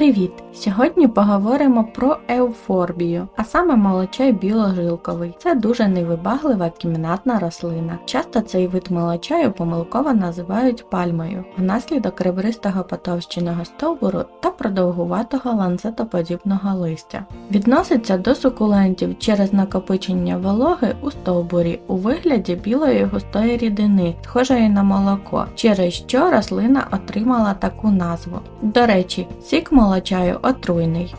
Привіт! Сьогодні поговоримо про еуфорбію, а саме молочай біложилковий. Це дуже невибаглива кімнатна рослина. Часто цей вид молочаю помилково називають пальмою внаслідок ребристого потовщеного стовбуру та продовгуватого ланцетоподібного листя. Відноситься до сукулентів через накопичення вологи у стовбурі у вигляді білої густої рідини, схожої на молоко, через що рослина отримала таку назву. До речі, сік молочаю отруйний.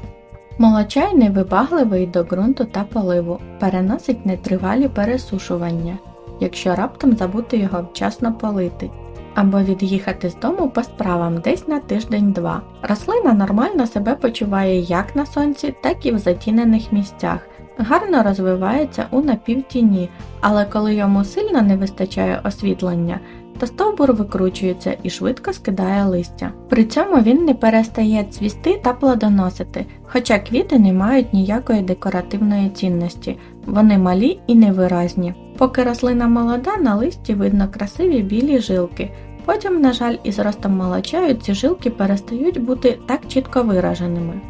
Молочай невибагливий до ґрунту та поливу, переносить нетривалі пересушування, якщо раптом забути його вчасно полити, або від'їхати з дому по справам десь на тиждень-два. Рослина нормально себе почуває як на сонці, так і в затінених місцях. Гарно розвивається у напівтіні, але коли йому сильно не вистачає освітлення, то стовбур викручується і швидко скидає листя. При цьому він не перестає цвісти та плодоносити, хоча квіти не мають ніякої декоративної цінності, вони малі і невиразні. Поки рослина молода, на листі видно красиві білі жилки. Потім, на жаль, із ростом молочаю ці жилки перестають бути так чітко вираженими.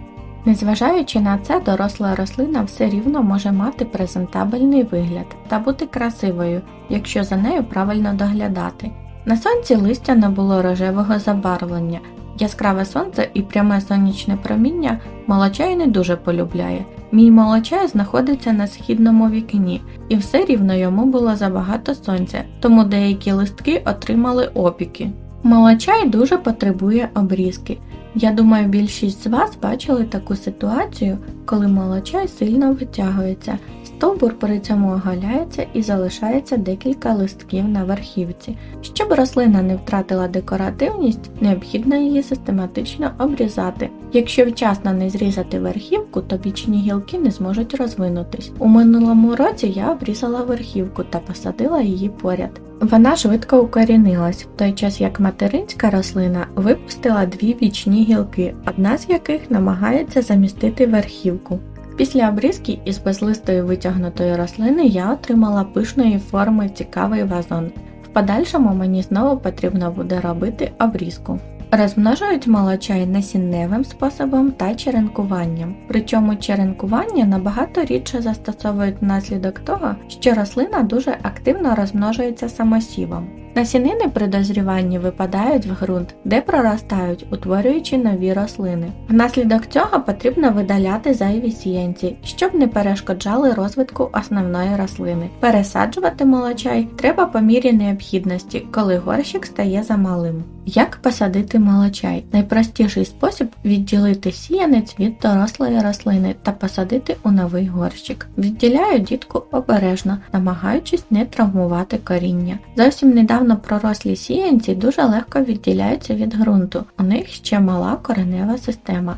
Незважаючи на це, доросла рослина все рівно може мати презентабельний вигляд та бути красивою, якщо за нею правильно доглядати. На сонці листя набуло рожевого забарвлення, яскраве сонце і пряме сонячне проміння молочай не дуже полюбляє. Мій молочай знаходиться на східному вікні, і все рівно йому було забагато сонця, тому деякі листки отримали опіки. Молочай дуже потребує обрізки. Я думаю, більшість з вас бачили таку ситуацію, коли молочай сильно витягується, стовбур при цьому оголяється і залишається декілька листків на верхівці. Щоб рослина не втратила декоративність, необхідно її систематично обрізати. Якщо вчасно не зрізати верхівку, то бічні гілки не зможуть розвинутись. У минулому році я обрізала верхівку та посадила її поряд. Вона швидко укорінилась, в той час як материнська рослина випустила дві вічні гілки, одна з яких намагається замістити верхівку. Після обрізки із безлистої витягнутої рослини я отримала пишної форми цікавий вазон. В подальшому мені знову потрібно буде робити обрізку. Розмножують молочай насінневим способом та черенкуванням. Причому черенкування набагато рідше застосовують внаслідок того, що рослина дуже активно розмножується самосівом. Насінини при дозріванні випадають в ґрунт, де проростають, утворюючи нові рослини. Внаслідок цього потрібно видаляти зайві сіянці, щоб не перешкоджали розвитку основної рослини. Пересаджувати молочай треба по мірі необхідності, коли горщик стає замалим. Як посадити молочай? Найпростіший спосіб відділити сіянець від дорослої рослини та посадити у новий горщик. Відділяю дітку обережно, намагаючись не травмувати коріння. Зовсім недавно пророслі сіянці дуже легко відділяються від ґрунту, у них ще мала коренева система.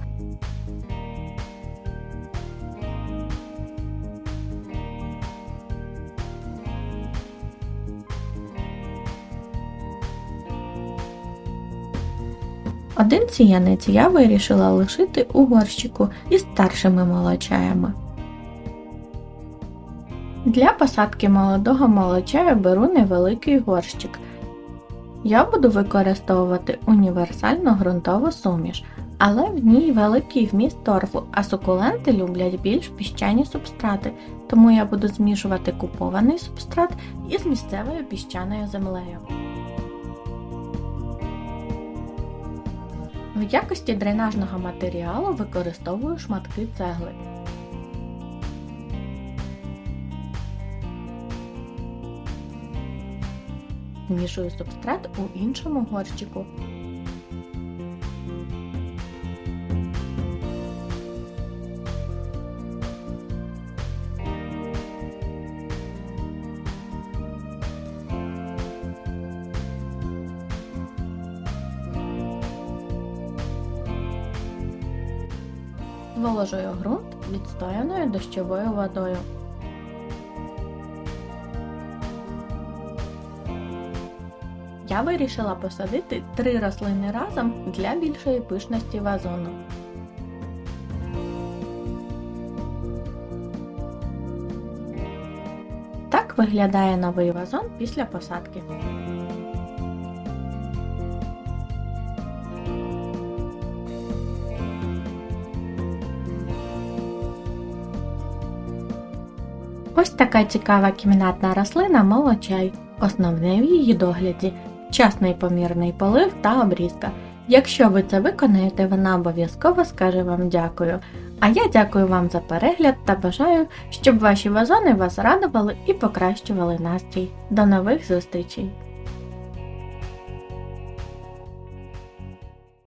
Один сіянець я вирішила лишити у горщику із старшими молочаями. Для посадки молодого молочаю беру невеликий горщик. Я буду використовувати універсальну ґрунтову суміш, але в ній великий вміст торфу, а сукуленти люблять більш піщані субстрати, тому я буду змішувати купований субстрат із місцевою піщаною землею. В якості дренажного матеріалу використовую шматки цегли. Змішую субстрат у іншому горщику. Зволожую ґрунт відстояною дощовою водою. Я вирішила посадити три рослини разом для більшої пишності вазону. Так виглядає новий вазон після посадки. Ось така цікава кімнатна рослина молочай. Основне в її догляді вчасний помірний полив та обрізка. Якщо ви це виконаєте, вона обов'язково скаже вам дякую. А я дякую вам за перегляд та бажаю, щоб ваші вазони вас радували і покращували настрій. До нових зустрічей!